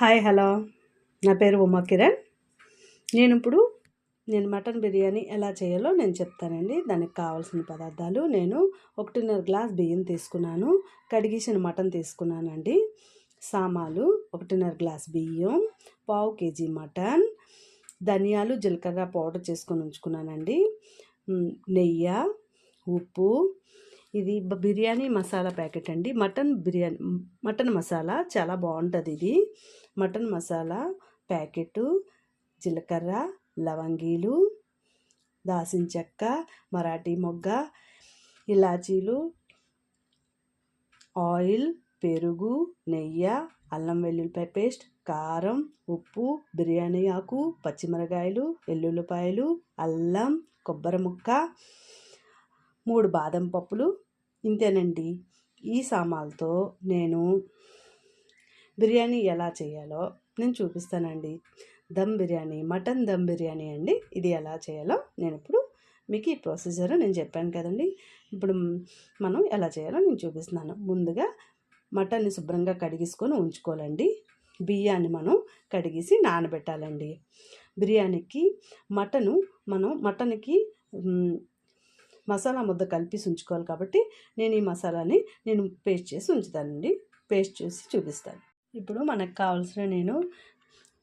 Hi hello. నా పేరు ఉమా కిరణ్. నేను ఇప్పుడు నేను మటన్ బిర్యానీ ఎలా చేయాలో నేను చెప్తానండి. దానికి కావాల్సిన పదార్థాలు నేను ఒకటిన్నర గ్లాస్ బియ్యం తీసుకున్నాను. కడిగేసిన మటన్ తీసుకున్నానండి. సామాలు ఒకటిన్నర గ్లాస్ బియ్యం పావు కేజీ మటన్ ధనియాలు జీలకర్ర పౌడర్ చేసుకొని ఉంచుకున్నానండి. నెయ్యి ఉప్పు ఇది బిర్యానీ మసాలా ప్యాకెట్ అండి. మటన్ బిర్యానీ మటన్ మసాలా చాలా బాగుంటుంది ఇది. మటన్ మసాలా ప్యాకెట్ జీలకర్ర లవంగీలు దాసిన చెక్క మరాఠీ మొగ్గ ఇలాచీలు ఆయిల్ పెరుగు నెయ్యి అల్లం వెల్లుల్లిపాయ పేస్ట్ కారం ఉప్పు బిర్యానీ ఆకు పచ్చిమిరకాయలు వెల్లుల్లిపాయలు అల్లం కొబ్బరి ముక్క మూడు బాదం పప్పులు ఇంతేనండి. ఈ సామాన్లతో నేను బిర్యానీ ఎలా చేయాలో నేను చూపిస్తానండి. దమ్ బిర్యానీ మటన్ దమ్ బిర్యానీ అండి. ఇది ఎలా చేయాలో నేను ఇప్పుడు మీకు ఈ ప్రొసీజర్ నేను చెప్పాను కదండి. ఇప్పుడు మనం ఎలా చేయాలో నేను చూపిస్తున్నాను. ముందుగా మటన్ని శుభ్రంగా కడిగేసుకొని ఉంచుకోవాలండి. బియ్యాన్ని మనం కడిగేసి నానబెట్టాలండి. బిర్యానీకి మటను మనం మటన్కి మసాలా ముద్ద కలిపి ఉంచుకోవాలి కాబట్టి నేను ఈ మసాలాని నేను పేస్ట్ చేసి ఉంచుతానండి. పేస్ట్ చేసి చూపిస్తాను. ఇప్పుడు మనకు కావాల్సిన నేను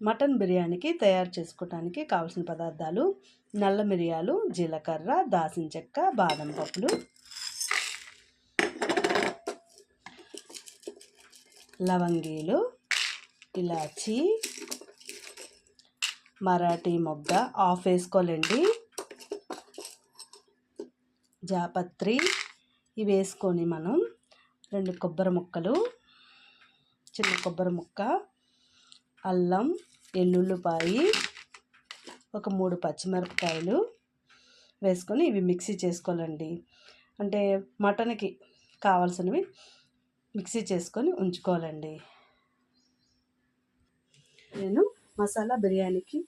మటన్ బిర్యానీకి తయారు చేసుకోవడానికి కావాల్సిన పదార్థాలు నల్ల మిరియాలు జీలకర్ర దాసిన చెక్క బాదం పప్పులు లవంగీలు ఇలాచి మరాఠీ మొగ్గ ఆఫ్ వేసుకోవాలండి. జాపత్రి. ఇవి వేసుకొని మనం రెండు కొబ్బరి ముక్కలు చిన్న కొబ్బరి ముక్క అల్లం ఎల్లుల్లిపాయి ఒక మూడు పచ్చిమిరపకాయలు వేసుకొని ఇవి మిక్సీ చేసుకోవాలండి. అంటే మటన్కి కావాల్సినవి మిక్సీ చేసుకొని ఉంచుకోవాలండి. నేను మసాలా బిర్యానీకి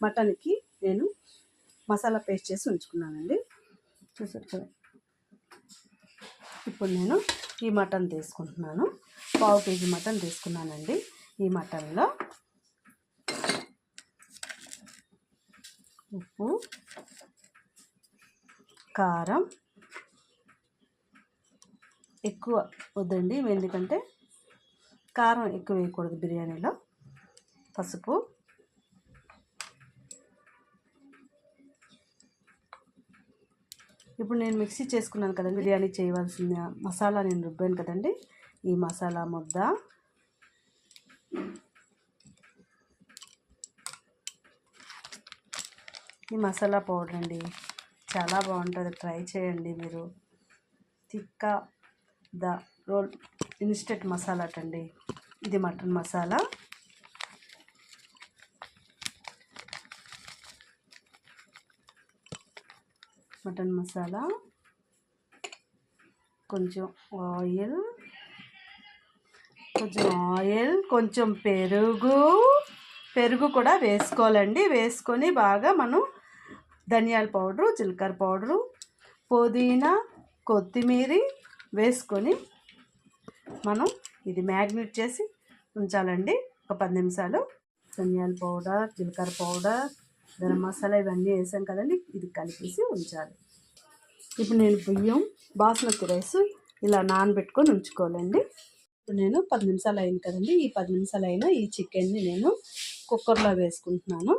మటన్కి నేను మసాలా పేస్ట్ చేసి ఉంచుకున్నానండి. చూసారు కదా? ఇప్పుడు నేను ఈ మటన్ తీసుకుంటున్నాను. పావు కేజీ మటన్ తీసుకున్నానండి. ఈ మటన్లో ఉప్పు కారం ఎక్కువ వద్దండి. ఎందుకంటే కారం ఎక్కువ వేయకూడదు బిర్యానీలో. పసుపు ఇప్పుడు నేను మిక్సీ చేసుకున్నాను కదండి బిర్యానీ చేయవలసిన మసాలా నేను రుబ్బాను కదండి. ఈ మసాలా ముద్ద. ఈ మసాలా పౌడర్ అండి చాలా బాగుంటుంది. ట్రై చేయండి మీరు. తిక్క ద రోల్ ఇన్స్టెంట్ మసాలా అండి ఇది మటన్ మసాలా. మటన్ మసాలా కొంచెం ఆయిల్ కొంచెం ఆయిల్ కొంచెం పెరుగు. పెరుగు కూడా వేసుకోవాలండి. వేసుకొని బాగా మనం ధనియాల పౌడరు జీలకర్ర పౌడరు పుదీనా కొత్తిమీర వేసుకొని మనం ఇది మ్యాగ్నెట్ చేసి ఉంచాలండి. ఒక పది నిమిషాలు. ధనియాల పౌడర్ జీలకర్ర పౌడర్ గరం మసాలా ఇవన్నీ వేసాం కదండి ఇది కలిపేసి ఉంచాలి. ఇప్పుడు నేను బియ్యం బాస్మతి రైస్ ఇలా నానబెట్టుకొని ఉంచుకోవాలండి. ఇప్పుడు నేను పది నిమిషాలు అయింది కదండి ఈ పది నిమిషాలు అయినా ఈ చికెన్ని నేను కుక్కర్లో వేసుకుంటున్నాను.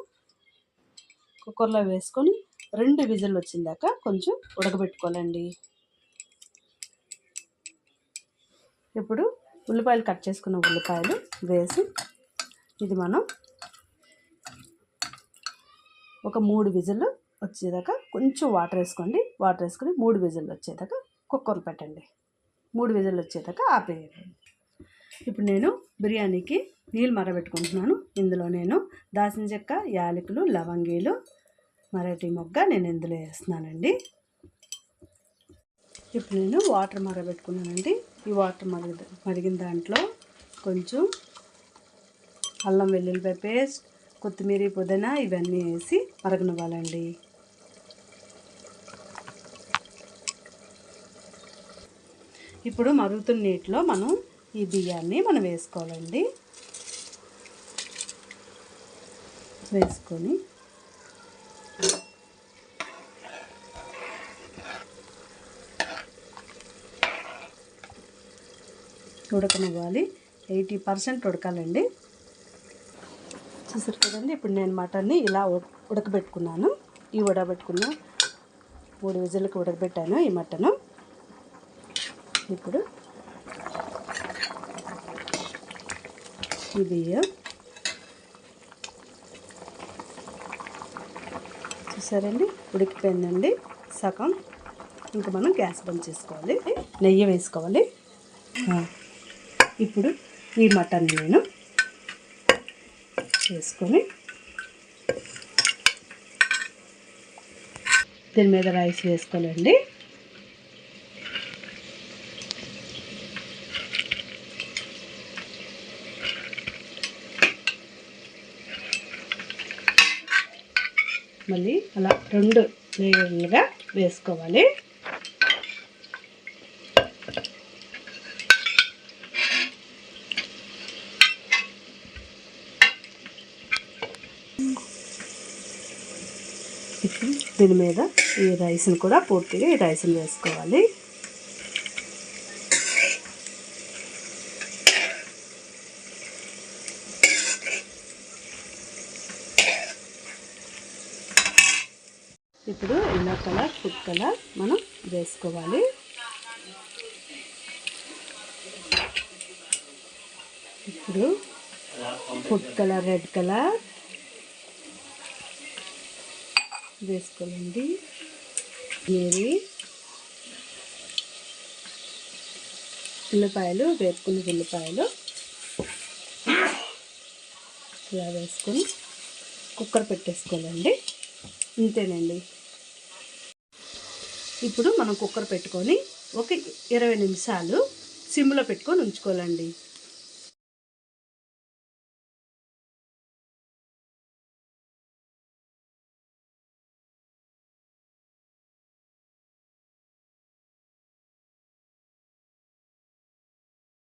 కుక్కర్లో వేసుకొని రెండు విజిల్ వచ్చిందాక కొంచెం ఉడకబెట్టుకోవాలండి. ఇప్పుడు ఉల్లిపాయలు కట్ చేసుకున్న ఉల్లిపాయలు వేసి ఇది మనం ఒక మూడు విజిల్లు వచ్చేదాకా కొంచెం వాటర్ వేసుకోండి. వాటర్ వేసుకొని మూడు విజిల్లు వచ్చేదాకా కుక్కర్ పెట్టండి. మూడు విజిల్లు వచ్చేదాకా ఆపేయండి. ఇప్పుడు నేను బిర్యానీకి నీళ్ళు మరబెట్టుకుంటున్నాను. ఇందులో నేను దాసిన చెక్క యాలకులు లవంగీలు మరటి మొగ్గ నేను ఇందులో వేస్తున్నానండి. ఇప్పుడు నేను వాటర్ మరబెట్టుకున్నానండి. ఈ వాటర్ మరిగి మరిగిన దాంట్లో కొంచెం అల్లం వెల్లుల్లిపాయ పేస్ట్ కొత్తిమీర పుదీనా ఇవన్నీ వేసి మరగనివ్వాలండి. ఇప్పుడు మరుగుతున్న నీటిలో మనం ఈ బియ్యాన్ని మనం వేసుకోవాలండి. వేసుకొని ఉడకనివ్వాలి. ఎయిటీ పర్సెంట్ ఉడకాలండి. చూసారు కదండి ఇప్పుడు నేను మటన్ని ఇలా ఉడకబెట్టుకున్నాను. ఈ ఉడకబెట్టుకున్న మూడు విజులకు ఉడకబెట్టాను ఈ మటను. ఇప్పుడు ఈ బియ్యం. చూసారండి ఉడికిపోయిందండి సగం. ఇంకా మనం గ్యాస్ బంద్ చేసుకోవాలి నెయ్యి వేసుకోవాలి. ఇప్పుడు ఈ మటన్ నేను చేసుకొని దీని మీద రైస్ వేసుకోవాలండి. మళ్ళీ అలా రెండు లేయర్లుగా వేసుకోవాలి. ఇప్పుడు దీని మీద ఈ రైస్ని కూడా పూర్తిగా ఈ రైస్ని వేసుకోవాలి. ఇప్పుడు ఎల్లో కలర్ ఫుడ్ కలర్ మనం వేసుకోవాలి. ఇప్పుడు ఫుడ్ కలర్ రెడ్ కలర్ వేసుకోవాలండి. ఏవి? ఉల్లిపాయలు వేపుకున్న ఉల్లిపాయలు. ఇలా వేసుకొని కుక్కర్ పెట్టేసుకోవాలండి. ఇంతేనండి. ఇప్పుడు మనం కుక్కర్ పెట్టుకొని ఒక ఇరవై నిమిషాలు సిమ్లో పెట్టుకొని ఉంచుకోవాలండి.